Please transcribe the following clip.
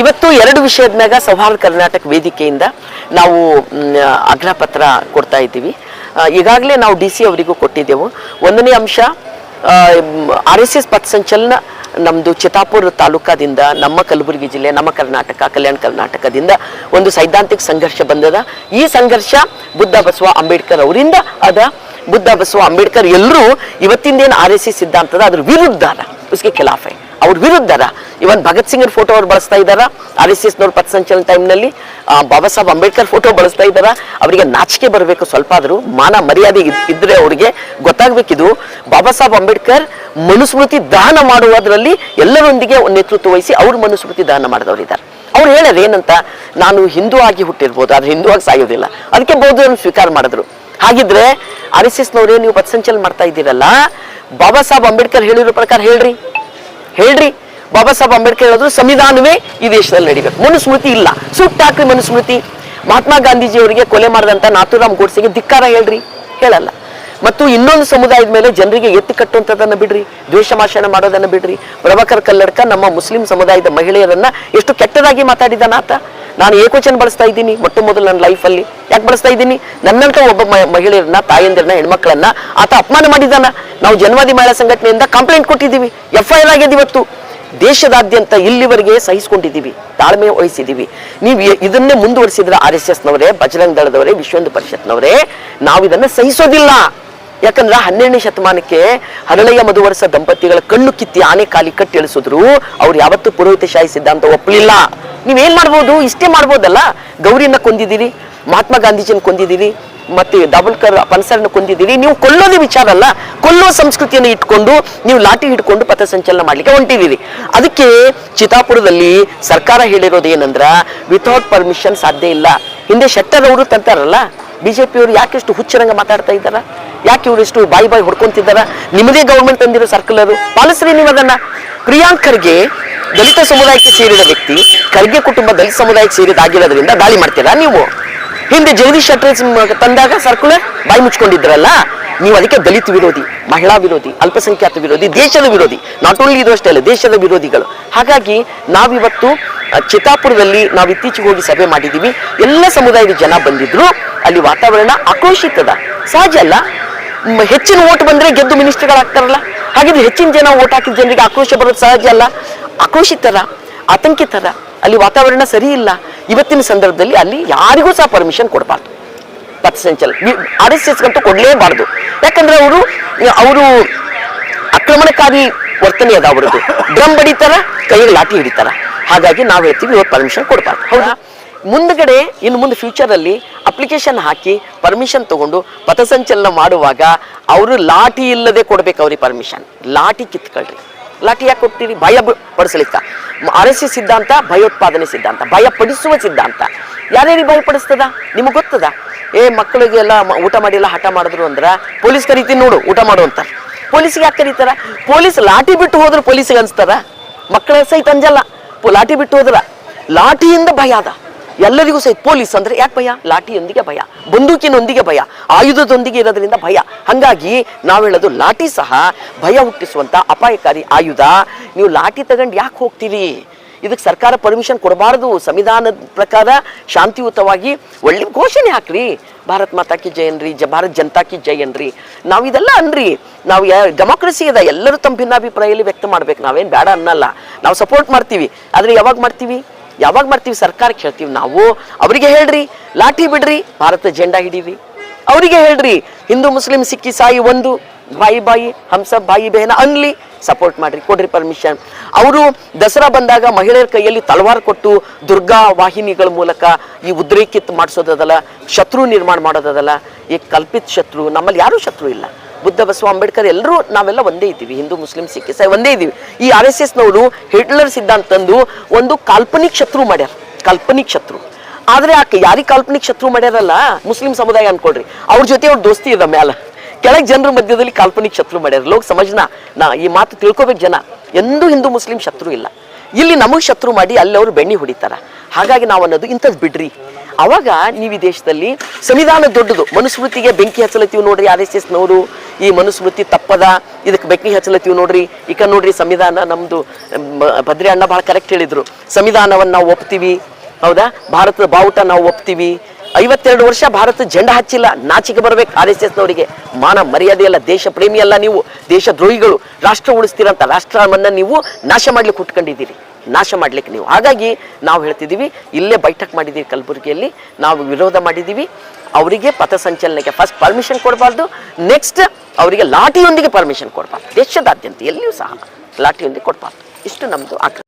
ಇವತ್ತು ಎರಡು ವಿಷಯದ ಮ್ಯಾಗ ಸೌಹಾರ್ದ ಕರ್ನಾಟಕ ವೇದಿಕೆಯಿಂದ ನಾವು ಅಗ್ರ ಪತ್ರ ಕೊಡ್ತಾ ಇದ್ದೀವಿ. ಈಗಾಗಲೇ ನಾವು ಡಿ ಸಿ ಅವರಿಗೂ ಕೊಟ್ಟಿದ್ದೆವು. ಒಂದನೇ ಅಂಶ ಆರ್ ಎಸ್ ಎಸ್ ಪಥಸಂಚಲನ ನಮ್ಮದು ಚಿತ್ತಾಪುರ ತಾಲೂಕಾದಿಂದ ನಮ್ಮ ಕಲಬುರಗಿ ಜಿಲ್ಲೆ, ನಮ್ಮ ಕರ್ನಾಟಕ, ಕಲ್ಯಾಣ ಕರ್ನಾಟಕದಿಂದ ಒಂದು ಸೈದ್ಧಾಂತಿಕ ಸಂಘರ್ಷ ಬಂದದ. ಈ ಸಂಘರ್ಷ ಬುದ್ಧ ಬಸವ ಅಂಬೇಡ್ಕರ್ ಅವರಿಂದ ಅದ. ಬುದ್ಧ ಬಸವ ಅಂಬೇಡ್ಕರ್ ಎಲ್ಲರೂ ಇವತ್ತಿಂದೇನು ಆರ್ ಎಸ್ ಎಸ್ ಸಿದ್ಧಾಂತದ ಅದ್ರ ವಿರುದ್ಧ ಅದ. ಉಸ್ಗೆ ಖಿಲಾಫ್. ಅವ್ರ ವಿರುದ್ಧರ ಇವನ್ ಭಗತ್ ಸಿಂಗ್ ಫೋಟೋ ಅವ್ರು ಬಳಸ್ತಾ ಇದ್ದಾರ? ಆರ್ ಎಸ್ ಎಸ್ ನವ್ರ ಪಥಸಂಚಲನ ಟೈಮ್ನಲ್ಲಿ ಬಾಬಾ ಸಾಹೇಬ್ ಅಂಬೇಡ್ಕರ್ ಫೋಟೋ ಬಳಸ್ತಾ ಇದ್ದಾರ? ಅವರಿಗೆ ನಾಚಿಕೆ ಬರಬೇಕು ಸ್ವಲ್ಪ ಆದರೂ, ಮಾನ ಮರ್ಯಾದೆ ಇದ್- ಇದ್ರೆ ಅವರಿಗೆ ಇದು ಬಾಬಾ ಸಾಹೇಬ್ ಅಂಬೇಡ್ಕರ್ ಮನುಸ್ಮೃತಿ ದಾನ ಮಾಡುವುದರಲ್ಲಿ ಎಲ್ಲರೊಂದಿಗೆ ನೇತೃತ್ವ ವಹಿಸಿ ಅವ್ರ ಮನುಸ್ಮೃತಿ ದಾನ ಮಾಡಿದವರಿದ್ದಾರೆ ಅವ್ರು ಹೇಳೋದು ಏನಂತ ನಾನು ಹಿಂದೂ ಆಗಿ ಹುಟ್ಟಿರ್ಬೋದು, ಆದ್ರೆ ಹಿಂದೂ ಆಗಿ ಸಾಯೋದಿಲ್ಲ. ಅದಕ್ಕೆ ಬೌದ್ಧರನ್ನು ಸ್ವೀಕಾರ ಮಾಡಿದ್ರು. ಹಾಗಿದ್ರೆ, ಆರ್ ಎಸ್ ಎಸ್ನವರೇ ನೀವು ಪಥಸಂಚಲನ ಮಾಡ್ತಾ ಇದ್ದೀರಲ್ಲ? ಬಾಬಾ ಸಾಹೇಬ್ ಅಂಬೇಡ್ಕರ್ ಹೇಳಿರೋ ಪ್ರಕಾರ ಹೇಳ್ರಿ. ಹೇಳ್ರಿ. ಬಾಬಾ ಸಾಹೇಬ್ ಅಂಬೇಡ್ಕರ್ ಹೇಳಿದ್ರು, ಸಂವಿಧಾನವೇ ಈ ದೇಶದಲ್ಲಿ ನಡಿಬೇಕು. ಮನುಸ್ಮೃತಿ ಇಲ್ಲ. ಸುಟ್ಟಾಕ್ರಿ ಮನುಸ್ಮೃತಿ. ಮಹಾತ್ಮ ಗಾಂಧೀಜಿ ಅವರಿಗೆ ಕೊಲೆ ಮಾಡಿದಂತ ನಾಥುರಾಮ್ ಗೋಡ್ಸೆಗೆ ಧಿಕ್ಕಾರ ಹೇಳ್ರಿ. ಹೇಳಲ್ಲ. ಮತ್ತು ಇನ್ನೊಂದು ಸಮುದಾಯದ ಮೇಲೆ ಜನರಿಗೆ ಎತ್ತಿ ಕಟ್ಟುವಂಥದ್ದನ್ನ ಬಿಡ್ರಿ, ದ್ವೇಷ ಭಾಷಣ ಮಾಡೋದನ್ನ ಬಿಡ್ರಿ. ಪ್ರಭಾಕರ್ ಕಲ್ಲಡ್ಕ ನಮ್ಮ ಮುಸ್ಲಿಂ ಸಮುದಾಯದ ಮಹಿಳೆಯರನ್ನ ಎಷ್ಟು ಕೆಟ್ಟದಾಗಿ ಮಾತಾಡಿದಾನ ಆತ. ನಾನು ಏಕವಚನ ಬಳಸ್ತಾ ಇದ್ದೀನಿ, ಮೊಟ್ಟ ಮೊದಲು ನನ್ನ ಲೈಫಲ್ಲಿ ಯಾಕೆ ಬಳಸ್ತಾ ಇದ್ದೀನಿ? ನನ್ನಂತ ಒಬ್ಬ ಮಹಿಳೆಯರನ್ನ, ತಾಯಂದಿರನ್ನ, ಹೆಣ್ಮಕ್ಳನ್ನ ಆತ ಅಪಮಾನ ಮಾಡಿದಾನ ನಾವು ಜನವಾದಿ ಮಹಿಳಾ ಸಂಘಟನೆಯಿಂದ ಕಂಪ್ಲೇಂಟ್ ಕೊಟ್ಟಿದ್ದೀವಿ ಎಫ್ ಐ ಆರ್ ಆಗಿದೆ ಇವತ್ತು. ದೇಶದಾದ್ಯಂತ ಇಲ್ಲಿವರೆಗೆ ಸಹಿಸಿಕೊಂಡಿದ್ದೀವಿ, ತಾಳ್ಮೆ ವಹಿಸಿದ್ದೀವಿ. ನೀವು ಇದನ್ನೇ ಮುಂದುವರಿಸಿದ್ರೆ ಆರ್ ಎಸ್ ಎಸ್ನವರೇ, ಬಜರಂಗ್ ದಳದವರೇ, ವಿಶ್ವ ಪರಿಷತ್ನವರೇ ನಾವು ಇದನ್ನ ಸಹಿಸೋದಿಲ್ಲ. ಯಾಕಂದ್ರೆ ಹನ್ನೆರಡನೇ ಶತಮಾನಕ್ಕೆ ಹರಳೆಯ ಮಧುವರಸ ದಂಪತಿಗಳ ಕಣ್ಣು ಕಿತ್ತಿ ಆನೆ ಕಾಲಿ ಕಟ್ಟಿ ಇಳಿಸಿದ್ರು ಅವ್ರು ಯಾವತ್ತೂ ಪುರೋಹಿತಶಾಹಿ ಸಿದ್ಧಾಂತ ಒಪ್ಪಲಿಲ್ಲ. ನೀವೇನ್ ಮಾಡ್ಬೋದು? ಇಷ್ಟೇ ಮಾಡ್ಬೋದಲ್ಲ? ಗೌರಿಯನ್ನ ಕೊಂದಿದ್ದೀರಿ, ಮಹಾತ್ಮ ಗಾಂಧೀಜಿನ ಕೊಂದಿದ್ದೀರಿ, ಮತ್ತೆ ದಾವಲ್ಕರ್ ಪನ್ಸರ್ನ ಕೊಂದಿದ್ದೀರಿ. ನೀವು ಕೊಲ್ಲೋದೇ ವಿಚಾರ ಅಲ್ಲ. ಕೊಲ್ಲೋ ಸಂಸ್ಕೃತಿಯನ್ನು ಇಟ್ಕೊಂಡು ನೀವು ಲಾಠಿ ಹಿಡ್ಕೊಂಡು ಪಥಸಂಚಲನ ಮಾಡ್ಲಿಕ್ಕೆ ಹೊಂಟಿದ್ದೀರಿ. ಅದಕ್ಕೆ ಚಿತಾಪುರದಲ್ಲಿ ಸರ್ಕಾರ ಹೇಳಿರೋದು ಏನಂದ್ರ ವಿತೌಟ್ ಪರ್ಮಿಷನ್ ಸಾಧ್ಯ ಇಲ್ಲ. ಹಿಂದೆ ಶೆಟ್ಟರ್ ಅವರು ತಂತಾರಲ್ಲ? ಬಿಜೆಪಿಯವರು ಯಾಕೆಷ್ಟು ಹುಚ್ಚರಂಗ ಮಾತಾಡ್ತಾ ಇದ್ದಾರ? ಯಾಕೆ ಇವರು ಇಷ್ಟು ಬಾಯಿ ಬಾಯಿ ಹೊಡ್ಕೊಂತಿದ್ದಾರ? ನಿಮ್ಮದೇ ಗೌರ್ಮೆಂಟ್ ತಂದಿರೋ ಸರ್ಕುಲರ್ ಪಾಲಿಸ್ರಿ ನೀವು ಅದನ್ನ. ಪ್ರಿಯಾಂಕ್ ಖರ್ಗೆ ದಲಿತ ಸಮುದಾಯಕ್ಕೆ ಸೇರಿದ ವ್ಯಕ್ತಿ, ಖರ್ಗೆ ಕುಟುಂಬ ದಲಿತ ಸಮುದಾಯಕ್ಕೆ ಸೇರಿದಾಗಿರೋದ್ರಿಂದ ದಾಳಿ ಮಾಡ್ತೀರಾ ನೀವು? ಹಿಂದೆ ಜಗದೀಶ್ ಶೆಟ್ಟರ್ ತಂದಾಗ ಸರ್ಕುಲರ್ ಬಾಯಿ ಮುಚ್ಕೊಂಡಿದ್ರಲ್ಲ? ನೀವು ಅದಕ್ಕೆ ದಲಿತ ವಿರೋಧಿ, ಮಹಿಳಾ ವಿರೋಧಿ, ಅಲ್ಪಸಂಖ್ಯಾತ ವಿರೋಧಿ, ದೇಶದ ವಿರೋಧಿ ನಾಟ್ ಓನ್ಲಿ ಇದು ಅಷ್ಟೇ ಅಲ್ಲ, ದೇಶದ ವಿರೋಧಿಗಳು. ಹಾಗಾಗಿ ನಾವಿವತ್ತು ಚಿತ್ತಾಪುರದಲ್ಲಿ ನಾವು ಇತ್ತೀಚೆಗೆ ಹೋಗಿ ಸಭೆ ಮಾಡಿದ್ದೀವಿ ಎಲ್ಲ ಸಮುದಾಯದ ಜನ ಬಂದಿದ್ರು. ಅಲ್ಲಿ ವಾತಾವರಣ ಆಕ್ರೋಶಿತದ. ಸಹಜ ಅಲ್ಲ. ಹೆಚ್ಚಿನ ಓಟ್ ಬಂದ್ರೆ ಗೆದ್ದು ಮಿನಿಸ್ಟರ್ಗಳಾಗ್ತಾರಲ್ಲ. ಹಾಗಿದ್ರೆ ಹೆಚ್ಚಿನ ಜನ ಓಟ್ ಹಾಕಿದ ಜನರಿಗೆ ಆಕ್ರೋಶ ಬರೋದು ಸಹಜ ಅಲ್ಲ. ಆಕ್ರೋಶಿತರ, ಆತಂಕಿತರ. ಅಲ್ಲಿ ವಾತಾವರಣ ಸರಿ ಇಲ್ಲ. ಇವತ್ತಿನ ಸಂದರ್ಭದಲ್ಲಿ ಅಲ್ಲಿ ಯಾರಿಗೂ ಸಹ ಪರ್ಮಿಷನ್ ಕೊಡಬಾರ್ದು. ಪಥಸಂಚಲ ಆರ್ ಎಸ್ ಎಸ್ಗಂತೂ ಕೊಡಲೇಬಾರ್ದು. ಯಾಕಂದ್ರೆ ಅವರು ಅವರು ಆಕ್ರಮಣಕಾರಿ ವರ್ತನೆ ಅದ ಅವರದ್ದು. ಡ್ರಮ್ ಬಡಿತಾರ ಕೈಗೆ ಲಾಠಿ ಹಿಡಿತಾರ. ಹಾಗಾಗಿ ನಾವು ಹೇಳ್ತೀವಿ ಇವತ್ತು ಪರ್ಮಿಷನ್ ಕೊಡಬಾರ್ದು. ಹೌದಾ. ಮುಂದ್ಗಡೆ, ಇನ್ನು ಮುಂದೆ ಫ್ಯೂಚರ್ ಅಲ್ಲಿ ಅಪ್ಲಿಕೇಶನ್ ಹಾಕಿ ಪರ್ಮಿಷನ್ ತಗೊಂಡು ಪಥಸಂಚಲನ ಮಾಡುವಾಗ ಅವರು ಲಾಠಿ ಇಲ್ಲದೆ ಕೊಡ್ಬೇಕು ಅವ್ರಿಗೆ ಪರ್ಮಿಷನ್ ಲಾಠಿ ಕಿತ್ಕೊಳ್ರಿ. ಲಾಠಿ ಯಾಕೆ ಕೊಡ್ತೀರಿ ಭಯ ಪಡಿಸ್ಲಿಕ್ಕ. ಎಸ್ ಸಿದ್ಧಾಂತ, ಭಯೋತ್ಪಾದನೆ ಸಿದ್ಧಾಂತ ಭಯ ಪಡಿಸುವ ಸಿದ್ಧಾಂತ. ಯಾರ್ಯಾರಿಗೆ ಭಯ ಪಡಿಸ್ತದ ನಿಮಗೆ ಗೊತ್ತದ? ಏ ಮಕ್ಕಳಿಗೆಲ್ಲ ಊಟ ಮಾಡಿಲ್ಲ ಹಠ ಮಾಡಿದ್ರು ಅಂದ್ರೆ ಪೊಲೀಸ್ ಕರಿತೀನಿ ನೋಡು, ಊಟ ಮಾಡು ಅಂತ ಪೊಲೀಸ್ಗೆ ಯಾಕೆ ಕರೀತಾರ? ಪೊಲೀಸ್ ಲಾಠಿ ಬಿಟ್ಟು ಹೋದ್ರೆ ಪೊಲೀಸ್ಗೆ ಅನ್ಸ್ತದ ಮಕ್ಕಳ ಸಹಿತ ಅಂಜಲ್ಲ. ಲಾಠಿ ಬಿಟ್ಟು ಹೋದ್ರ ಲಾಠಿಯಿಂದ ಭಯ ಅದ. ಎಲ್ಲರಿಗೂ ಸಹಿತ ಪೊಲೀಸ್ ಅಂದ್ರೆ ಯಾಕೆ ಭಯ? ಲಾಠಿಯೊಂದಿಗೆ ಭಯ, ಬಂದೂಕಿನೊಂದಿಗೆ ಭಯ, ಆಯುಧದೊಂದಿಗೆ ಇರೋದ್ರಿಂದ ಭಯ. ಹಾಗಾಗಿ ನಾವು ಹೇಳೋದು ಲಾಠಿ ಸಹ ಭಯ ಹುಟ್ಟಿಸುವಂತ ಅಪಾಯಕಾರಿ ಆಯುಧ. ನೀವು ಲಾಠಿ ತಗೊಂಡು ಯಾಕೆ ಹೋಗ್ತೀರಿ? ಇದಕ್ಕೆ ಸರ್ಕಾರ ಪರ್ಮಿಷನ್ ಕೊಡಬಾರದು. ಸಂವಿಧಾನದ ಪ್ರಕಾರ ಶಾಂತಿಯುತವಾಗಿ ಒಳ್ಳೆ ಘೋಷಣೆ ಹಾಕ್ರಿ. ಭಾರತ್ ಮಾತಾಕಿ ಜಯನ್ರಿ ಜೈ ಭಾರತ್ ಜನತಾಕಿ ಜೈ ಅನ್ರಿ. ನಾವು ಇದೆಲ್ಲ ಅನ್ರಿ. ನಾವು ಡೆಮೋಕ್ರಸಿ ಇದೆ. ಎಲ್ಲರೂ ತಮ್ಮ ಭಿನ್ನಾಭಿಪ್ರಾಯಲ್ಲಿ ವ್ಯಕ್ತ ಮಾಡ್ಬೇಕು. ನಾವೇನು ಬೇಡ ಅನ್ನಲ್ಲ. ನಾವು ಸಪೋರ್ಟ್ ಮಾಡ್ತೀವಿ. ಆದರೆ ಯಾವಾಗ ಮಾಡ್ತೀವಿ? ಯಾವಾಗ ಮಾಡ್ತೀವಿ ಸರ್ಕಾರಕ್ಕೆ ಹೇಳ್ತೀವಿ ನಾವು ಅವರಿಗೆ ಹೇಳ್ರಿ, ಲಾಠಿ ಬಿಡ್ರಿ, ಭಾರತ ಜೆಂಡಾ ಹಿಡೀರಿ. ಅವರಿಗೆ ಹೇಳ್ರಿ, ಹಿಂದೂ, ಮುಸ್ಲಿಂ ಸಿಕ್ಕಿ ಸಾಯಿ ಒಂದು, ಬಾಯಿ ಬಾಯಿ, ಹಂಸ, ಬಾಯಿ ಬೇನ ಅನ್ಲಿ ಸಪೋರ್ಟ್ ಮಾಡ್ರಿ, ಕೊಡ್ರಿ ಪರ್ಮಿಷನ್ ಅವರು ದಸರಾ ಬಂದಾಗ ಮಹಿಳೆಯರ ಕೈಯಲ್ಲಿ ತಲವಾರ್ ಕೊಟ್ಟು ದುರ್ಗಾ ವಾಹಿನಿಗಳ ಮೂಲಕ ಈ ಉದ್ರೇಕಿತ್ ಮಾಡಿಸೋದಲ್ಲ ಶತ್ರು ನಿರ್ಮಾಣ ಮಾಡೋದಲ್ಲ ಈ ಕಲ್ಪಿತ ಶತ್ರು, ನಮ್ಮಲ್ಲಿ ಯಾರೂ ಶತ್ರು ಇಲ್ಲ. ಬುದ್ಧ ಬಸವ ಅಂಬೇಡ್ಕರ್ ಎಲ್ಲರೂ ನಾವೆಲ್ಲ ಒಂದೇ ಇದ್ದೀವಿ, ಹಿಂದೂ, ಮುಸ್ಲಿಂ, ಸಿಖ್, ಇಸಾಯಿ ಒಂದೇ ಇದ್ದೀವಿ. ಈ ಆರ್ ಎಸ್ ಎಸ್ನವರು ಹಿಟ್ಲರ್ ಸಿದ್ಧಾಂತ ತಂದು ಒಂದು ಕಾಲ್ಪನಿಕ ಶತ್ರು ಮಾಡ್ಯಾರ, ಕಾಲ್ಪನಿಕ ಶತ್ರು. ಆದ್ರೆ ಆಕೆ ಯಾರಿಗೆ ಕಾಲ್ಪನಿಕ ಶತ್ರು ಮಾಡ್ಯಾರಲ್ಲ? ಮುಸ್ಲಿಂ ಸಮುದಾಯ ಅನ್ಕೊಳ್ರಿ. ಅವ್ರ ಜೊತೆ ಅವ್ರ ದೋಸ್ತಿ ಇದ ಮ್ಯಾಲ. ಕೆಳಗ್ ಜನರ ಮಧ್ಯದಲ್ಲಿ ಕಾಲ್ಪನಿಕ ಶತ್ರು ಮಾಡ್ಯಾರ. ಲೋಕ ಸಮಾಜನ, ನಾ ಈ ಮಾತು ತಿಳ್ಕೊಬೇಕು ಜನ. ಎಂದೂ ಹಿಂದೂ, ಮುಸ್ಲಿಂ ಶತ್ರು ಇಲ್ಲ. ಇಲ್ಲಿ ನಮಗೆ ಶತ್ರು ಮಾಡಿ ಅಲ್ಲಿ ಅವ್ರು ಬೆಣ್ಣಿ ಹೊಡಿತಾರ. ಹಾಗಾಗಿ ನಾವು ಅನ್ನೋದು ಇಂಥದ್ದು ಬಿಡ್ರಿ. ಅವಾಗ ನೀವು ಈ ದೇಶದಲ್ಲಿ ಸಂವಿಧಾನ ದೊಡ್ಡದು. ಮನುಸ್ಮೃತಿಗೆ ಬೆಂಕಿ ಹಚ್ಚಲತ್ತೀವಿ ನೋಡ್ರಿ ಆರ್ ಎಸ್ ಎಸ್ನವರು ಈ ಮನುಸ್ಮೃತಿ ತಪ್ಪದ. ಇದಕ್ಕೆ ಬೆಂಕಿ ಹಚ್ಚಲತ್ತೀವಿ ನೋಡ್ರಿ. ಈಗ ನೋಡ್ರಿ ಸಂವಿಧಾನ ನಮ್ದು ಭದ್ರಿ ಅಣ್ಣ ಭಾಳ ಕರೆಕ್ಟ್ ಹೇಳಿದ್ರು. ಸಂವಿಧಾನವನ್ನು ನಾವು ಒಪ್ತೀವಿ. ಹೌದಾ? ಭಾರತದ ಬಾವುಟ ನಾವು ಒಪ್ತೀವಿ. ಐವತ್ತೆರಡು ವರ್ಷ ಭಾರತ ಜಂಡ ಹಚ್ಚಿಲ್ಲ. ನಾಚಿಕೆ ಬರಬೇಕು ಆರ್ ಎಸ್ ಎಸ್ನವರಿಗೆ ಮಾನ ಮರ್ಯಾದೆ ಅಲ್ಲ, ದೇಶ ಪ್ರೇಮಿ ಅಲ್ಲ ನೀವು. ದೇಶ ದ್ರೋಹಿಗಳು ರಾಷ್ಟ್ರ ಉಳಿಸ್ತೀರಂತ ರಾಷ್ಟ್ರವನ್ನ ನೀವು ನಾಶ ಮಾಡ್ಲಿಕ್ಕೆ ಹುಟ್ಕೊಂಡಿದ್ದೀರಿ ನಾಶ ಮಾಡ್ಲಿಕ್ಕೆ ನೀವು. ಹಾಗಾಗಿ ನಾವು ಹೇಳ್ತಿದ್ದೀವಿ, ಇಲ್ಲೇ ಬೈಠಕ್ ಮಾಡಿದ್ದೀವಿ ಕಲಬುರಗಿಯಲ್ಲಿ, ನಾವು ವಿರೋಧ ಮಾಡಿದ್ದೀವಿ. ಅವರಿಗೆ ಪಥಸಂಚಲನಕ್ಕೆ ಫಸ್ಟ್ ಪರ್ಮಿಷನ್ ಕೊಡಬಾರ್ದು. ನೆಕ್ಸ್ಟ್ ಅವರಿಗೆ ಲಾಠಿಯೊಂದಿಗೆ ಪರ್ಮಿಷನ್ ಕೊಡಬಾರ್ದು. ದೇಶದಾದ್ಯಂತ ಎಲ್ಲಿಯೂ ಸಹ ಲಾಠಿಯೊಂದಿಗೆ ಕೊಡಬಾರ್ದು. ಇಷ್ಟು ನಮ್ಮದು ಆಗ್ರಹ.